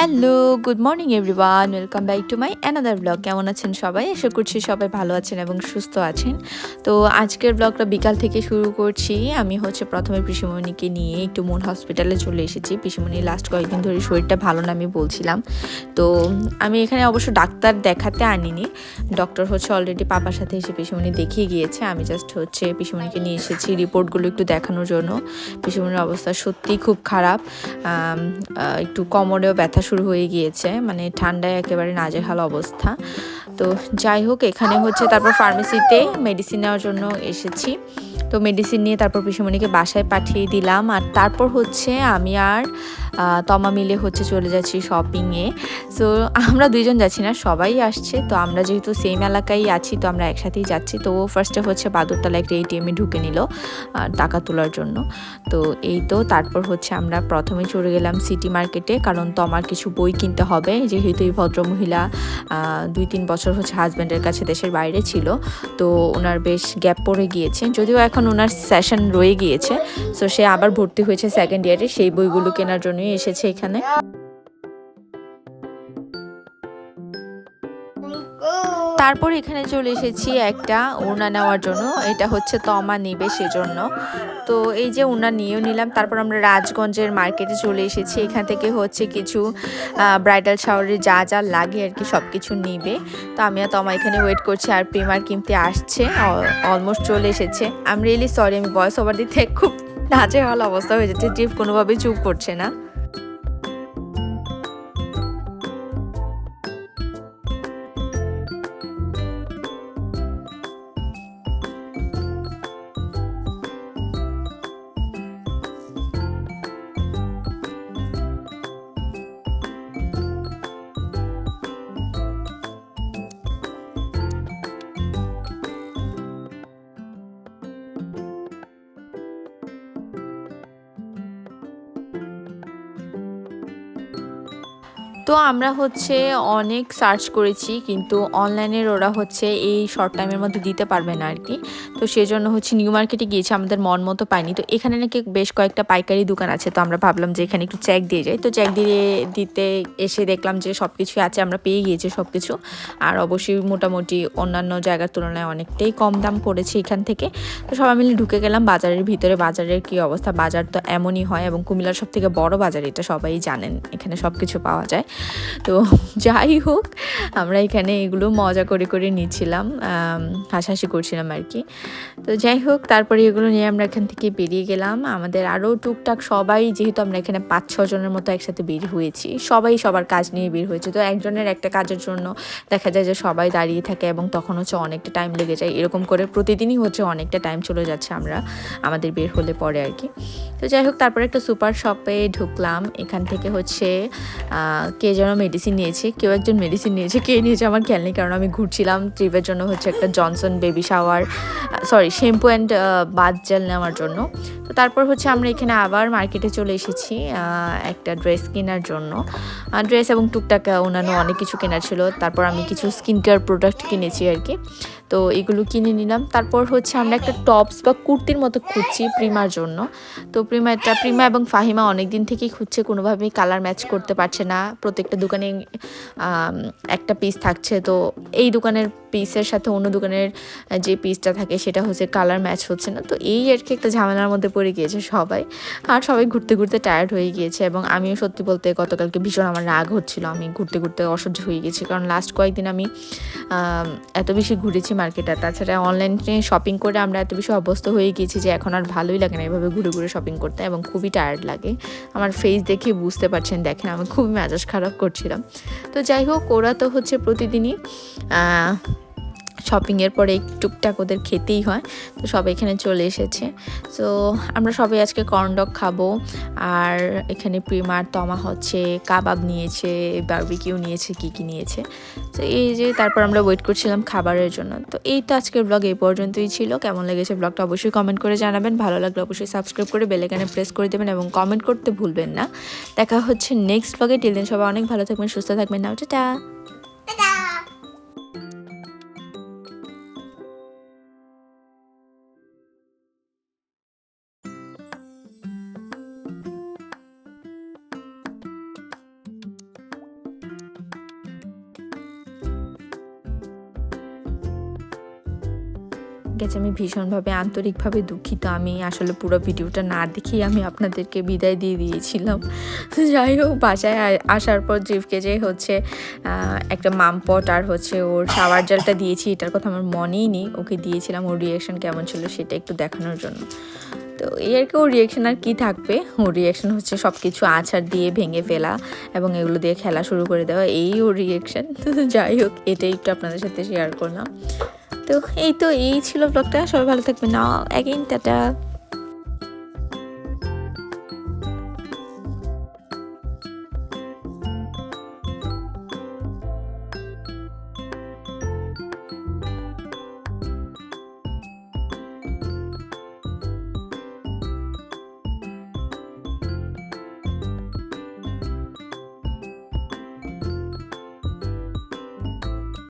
Hello, good morning everyone. Welcome back to my another blog. কেমন আছেন সবাই? আশা করছি সবাই ভালো আছেন এবং সুস্থ আছেন। তো আজকের ব্লগটা বিকাল থেকে শুরু করছি। আমি হচ্ছে প্রথমে পিসিমণিকে নিয়ে একটু মন হসপিটালে চলে এসেছি। পিসিমণি লাস্ট কয়েকদিন ধরে শরীরটা ভালো না, আমি বলছিলাম। তো আমি এখানে অবশ্য ডাক্তার দেখাতে আনিনি। ডক্টর হচ্ছে অলরেডি পাপার সাথে এসে পিসিমণি দেখিয়ে গিয়েছে। আমি জাস্ট হচ্ছে পিসিমণিকে নিয়ে এসেছি রিপোর্টগুলো একটু দেখানোর জন্য। পিসিমণির অবস্থা সত্যিই খুব খারাপ। একটু কোমরেও ব্যথা শুরু হয়ে গিয়েছে। মানে ঠান্ডায় একেবারে নাজেহাল অবস্থা। তো যাই হোক, এখানে হচ্ছে তারপর ফার্মেসিতে মেডিসিন নেওয়ার জন্য এসেছি। তো মেডিসিন নিয়ে তারপর পিসুমণিকে বাসায় পাঠিয়ে দিলাম। আর তারপর হচ্ছে আমি আর তমা মিলে হচ্ছে চলে যাচ্ছি শপিংয়ে সো আমরা দুইজন যাচ্ছি না, সবাই আসছে। তো আমরা যেহেতু সেম এলাকায় আছি, তো আমরা একসাথেই যাচ্ছি। তো ও ফার্স্টে হচ্ছে বাদুরতলা একটা এটিএমে ঢুকে নিল টাকা তোলার জন্য। তো এই তো, তারপর হচ্ছে আমরা প্রথমে চলে গেলাম সিটি মার্কেটে কারণ তমার কিছু বই কিনতে হবে। যেহেতু এই ভদ্রমহিলা দুই তিন বছর হচ্ছে হাজব্যান্ডের কাছে দেশের বাইরে ছিল, তো ওনার বেশ গ্যাপ পড়ে গিয়েছে। যদিও এখন ওনার সেশন রয়ে গিয়েছে সো সে আবার ভর্তি হয়েছে সেকেন্ড ইয়ারে সেই বইগুলো কেনার জন্যই এসেছে এখানে। তারপর এখানে চলে এসেছি একটা ওড়না নেওয়ার জন্য। এটা হচ্ছে তমা নেবে সেজন্য। তো এই যে ওড়না নিয়েও নিলাম। তারপর আমরা রাজগঞ্জের মার্কেটে চলে এসেছি। এখান থেকে হচ্ছে কিছু ব্রাইডাল শাওয়ারে যা যা লাগে আর কি সব কিছু নিবে। তো আমি আর তমা এখানে ওয়েট করছি আর প্রিমার কিনতে আসছে। অলমোস্ট চলে এসেছে। আমি রিয়েলি সরি আমি ভয়েস ওভার দিতে খুব নাচে হল অবস্থা হয়ে যাচ্ছে। জিপ কোনোভাবেই চুপ করছে না। তো আমরা হচ্ছে অনেক সার্চ করেছি, কিন্তু অনলাইনের ওরা হচ্ছে এই শর্ট টাইমের মধ্যে দিতে পারবে না আর কি তো সেজন্য হচ্ছে নিউ মার্কেটে গিয়েছি, আমাদের মন মতো পাইনি। তো এখানে নাকি বেশ কয়েকটা পাইকারি দোকান আছে, তো আমরা ভাবলাম যে এখানে একটু চেক দিয়ে যাই। তো চেক দিয়ে দিতে এসে দেখলাম যে সব কিছুই আছে, আমরা পেয়ে গিয়েছি সব কিছু আর অবশ্যই মোটামুটি অন্যান্য জায়গার তুলনায় অনেকটাই কম দাম পড়েছে এখান থেকে। তো সবাই মিলে ঢুকে গেলাম বাজারের ভিতরে। বাজারের কি অবস্থা? বাজার তো এমনই হয় এবং কুমিল্লার সব থেকে বড় বাজার, এটা সবাই জানেন। এখানে সব কিছু পাওয়া যায়। তো যাই হোক, আমরা এখানে এগুলো মজা করে করে নিচ্ছিলাম হাসাহাসি করছিলাম আর কি। তো যাই হোক, তারপরে এগুলো নিয়ে আমরা এখান থেকে বেরিয়ে গেলাম। আমাদের আরও টুকটাক সবাই, যেহেতু আমরা এখানে পাঁচ ছজনের মতো একসাথে বের হয়েছি, সবাই সবার কাজ নিয়ে বের হয়েছে। তো একজনের একটা কাজের জন্য দেখা যায় যে সবাই দাঁড়িয়ে থাকে এবং তখন হচ্ছে অনেকটা টাইম লেগে যায়। এরকম করে প্রতিদিনই হচ্ছে অনেকটা টাইম চলে যাচ্ছে আমরা, আমাদের বের হলে পরে আর কি। তো যাই হোক, তারপরে একটা সুপার শপে ঢুকলাম। এখান থেকে হচ্ছে কে যেন মেডিসিন নিয়েছে, কেউ একজন মেডিসিন নিয়েছে, কে নিয়েছে আমার খেয়াল নেই, কারণ আমি ঘুরছিলাম ট্রিপের জন্য হচ্ছে একটা Johnson baby shower sorry shampoo and bath gel নেওয়ার জন্য। তো তারপর হচ্ছে আমরা এখানে আবার মার্কেটে চলে এসেছি একটা ড্রেস কেনার জন্য। ড্রেস এবং টুকটাক অন্যান্য অনেক কিছু কেনার ছিল। তারপর আমি কিছু স্কিন কেয়ার প্রোডাক্ট কিনেছি আর কি। তো এগুলো কিনে নিলাম। তারপর হচ্ছে আমরা একটা টপস বা কুর্তির মতো খুঁজছি প্রিমার জন্য। তো প্রিমা এটা প্রিমা এবং ফাহিমা অনেক দিন থেকেই খুঁজছে, কোনোভাবেই কালার ম্যাচ করতে পারছে না। প্রত্যেকটা দোকানে একটা পিস থাকছে। তো এই দোকানের পিসের সাথে অন্য দোকানের যে পিসটা থাকে সেটা হচ্ছে কালার ম্যাচ হচ্ছে না। তো এই আর কি একটা ঝামেলার মধ্যে পড়ে গিয়েছে সবাই। আর সবাই ঘুরতে ঘুরতে টায়ার্ড হয়ে গিয়েছে এবং আমিও সত্যি বলতে গতকালকে ভীষণ আমার রাগ হচ্ছিল। আমি ঘুরতে ঘুরতে অসহ্য হয়ে গেছি। কারণ লাস্ট কয়েকদিন আমি এত বেশি ঘুরেছি মার্কেটে তাছাড়া অনলাইনে শপিং করে আমরা এত বেশি অভ্যস্ত হয়ে গিয়েছি যে এখন আর ভালোই লাগে না এভাবে ঘুরে ঘুরে শপিং করতে এবং খুবই টায়ার্ড লাগে। আমার ফেস দেখে বুঝতে পারছেন, দেখেন আমি খুবই মেজাজ খারাপ করছিলাম। তো যাই হোক, ওরা তো হচ্ছে প্রতিদিনই শপিংয়ের পরে টুকটাক ওদের খেতেই হয়, তো সব এখানে চলে এসেছে। সো আমরা সবাই আজকে কর্নডগ খাব, আর এখানে প্রিমার তমা হচ্ছে, কাবাব নিয়েছে বারবিকিউ নিয়েছে, কি কি নিয়েছে। তো এই যে তারপর আমরা ওয়েট করছিলাম খাবারের জন্য। তো এই তো আজকের ব্লগ এই পর্যন্তই ছিল। কেমন লেগেছে ব্লগটা অবশ্যই কমেন্ট করে জানাবেন। ভালো লাগলে অবশ্যই সাবস্ক্রাইব করে বেলেকানে প্রেস করে দেবেন এবং কমেন্ট করতে ভুলবেন না। দেখা হচ্ছে নেক্সট ব্লগে টিল দিন সবাই অনেক ভালো থাকবেন, সুস্থ থাকবেন। না টাটা। কাছে আমি ভীষণভাবে, আন্তরিকভাবে দুঃখিত। আমি আসলে পুরো ভিডিওটা না দেখেই আমি আপনাদেরকে বিদায় দিয়ে দিয়েছিলাম। তো যাই হোক, বাসায় আসার পর জিফকে যে হচ্ছে একটা মামপট আর হচ্ছে ওর শাওয়ার জলটা দিয়েছি, এটার কথা আমার মনেই নেই। ওকে দিয়েছিলাম, ওর রিয়াকশন কেমন ছিল সেটা একটু দেখানোর জন্য। তো এই আর কি, ওর রিয়াকশন আর কী থাকবে? ওর রিয়াকশন হচ্ছে সব কিছু আছাড় দিয়ে ভেঙে ফেলা এবং এগুলো দিয়ে খেলা শুরু করে দেওয়া, এই ওর রিয়াকশন তো যাই হোক, এটাই একটু আপনাদের সাথে শেয়ার করলাম। তো এই তো এই ছিল ব্লগটা সবাই ভালো থাকবে না অ্যাগেইন টাটা।